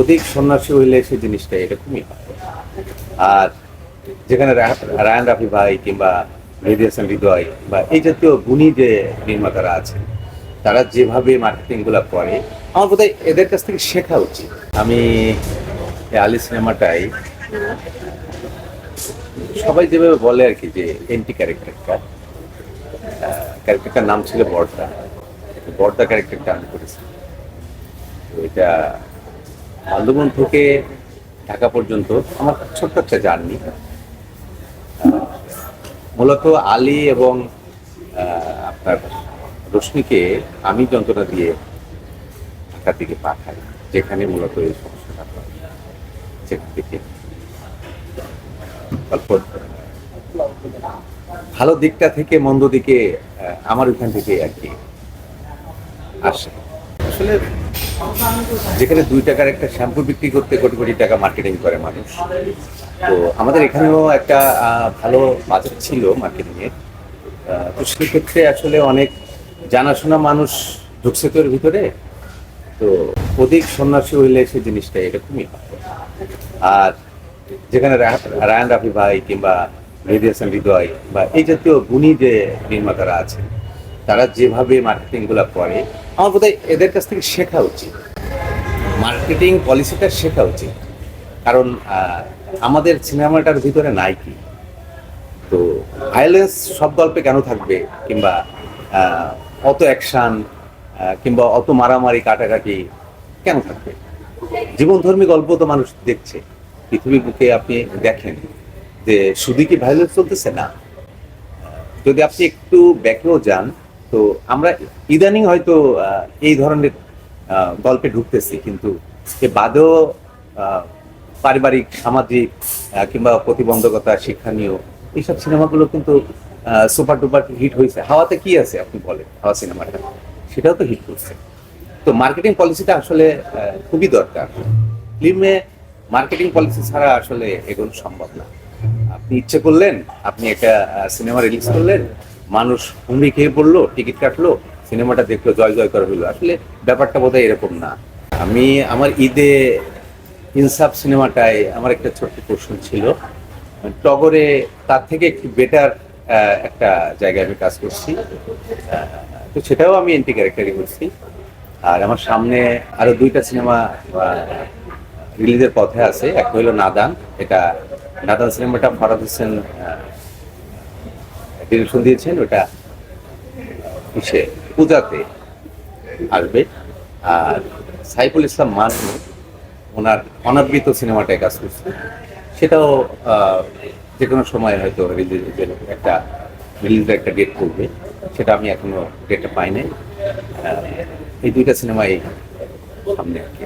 অধিক সন্ন্যাসী হইলে সেই জিনিসটা এরকমই হয়। আর যেখানে রায়ান রাফি ভাই কিংবা মেহেদি হৃদয় বা এই জাতীয় গুণী যে নির্মাতারা আছেন, তারা যেভাবে মার্কেটিংগুলা করে, আমার বোধ এদের কাছ থেকে শেখা উচিত। আমি আলি সিনেমাটাই সবাই যেভাবে বলে আর কি যে এন্টি ক্যারেক্টারটা ক্যারেক্টারটার নাম ছিল বর্দা। বর্দা ক্যারেক্টারটা আমি করেছি। এটা বান্দরবন থেকে ঢাকা পর্যন্ত আমার ছোট্ট একটা জার্নি। মূলত আলী এবং আপনার রশ্মিকে আমি যন্ত্রণা দিয়ে ঢাকার দিকে পাঠাই, যেখানে মূলত এই সমস্যাটা সেখান থেকে ভালো দিকটা থেকে মন্দ দিকে আমার ওইখান থেকে আর কি আসে। আসলে যেখানে দুই টাকার একটা শ্যাম্পু বিক্রি করতে কোটি কোটি টাকা মার্কেটিং করে মানুষ। তো আমাদের এখানেও একটা ভালো বাজেট ছিল মার্কেটিং এর। আহ, তো সেক্ষেত্রে আসলে অনেক জানাশোনা মানুষ ঢুকছে তো এর ভিতরে। তো অধিক সন্ন্যাসী হইলে সে জিনিসটা এরকমই হয়। আর যেখানে রায়ান রাফি ভাই কিংবা মেহেদি হাসান হৃদয় বা এই জাতীয় গুণী যে নির্মাতারা আছেন তারা যেভাবে মার্কেটিংগুলা করে, আমার বোধ এদের কাছ থেকে শেখা উচিত। মার্কেটিং পলিসিটা শেখা উচিত। কারণ আমাদের সিনেমাটার ভিতরে নাই কি? তো ভায়োলেন্স সব গল্পে কেন থাকবে? কিংবা অত অ্যাকশন কিংবা অত মারামারি, কাটাকাটি কেন থাকবে? জীবনধর্মী গল্প তো মানুষ দেখছে। পৃথিবীর বুকে আপনি দেখেন যে শুধু কি ভায়োলেন্স চলতেছে না? যদি আপনি একটু ব্যাকেও যান তো আমরা ইদানিং হয়তো এই ধরনের গল্পে ঢুকতেছি, কিন্তু এ বাদেও পারিবারিক, সামাজিক কিংবা প্রতিবন্ধকতা শিক্ষণীয় এইসব সিনেমাগুলো কিন্তু সুপার ডুপার হিট হয়েছে। হাওয়াতে কি আছে আপনি বলেন, হাওয়া সিনেমাটা? সেটাও তো হিট করছে। তো মার্কেটিং পলিসিটা আসলে খুবই দরকার। ফিল্মে মার্কেটিং পলিসি ছাড়া আসলে এগুলো সম্ভব না। আপনি ইচ্ছে করলেন, আপনি একটা সিনেমা রিলিজ করলেন মানুষ হুমড়ি খেয়ে পড়ল, টিকিট কাটলো, সিনেমাটা দেখল, জয় জয় করা হইল আসলে ব্যাপারটা বোধহয় এরকম না। আমি আমার ঈদে ইনসাফ সিনেমাটায় আমার একটা ছোট্ট প্রশ্ন ছিল। টগরে তার থেকে একটু বেটার একটা জায়গায় আমি কাজ করছি। তো সেটাও আমি এন্টি ক্যারেক্টারই করছি। আর আমার সামনে আরও দুইটা সিনেমা রিলিজের পথে আছে। একটা হলো নাদান, এটা নাদান সিনেমাটা ফরাদ হোসেন ডিরেকশন দিয়েছেন, ওটা সে পূজাতে আসবে। আর সাইফুল ইসলাম মানু ওনার অনাবৃত সিনেমাটায় কাজ করছে। সেটাও যে কোনো সময় হয়তো রিলিজের একটা রিলিজের একটা ডেট করবে। সেটা আমি এখনও ডেটটা পাই নাই। এই দুইটা সিনেমাই সামনে আর কি।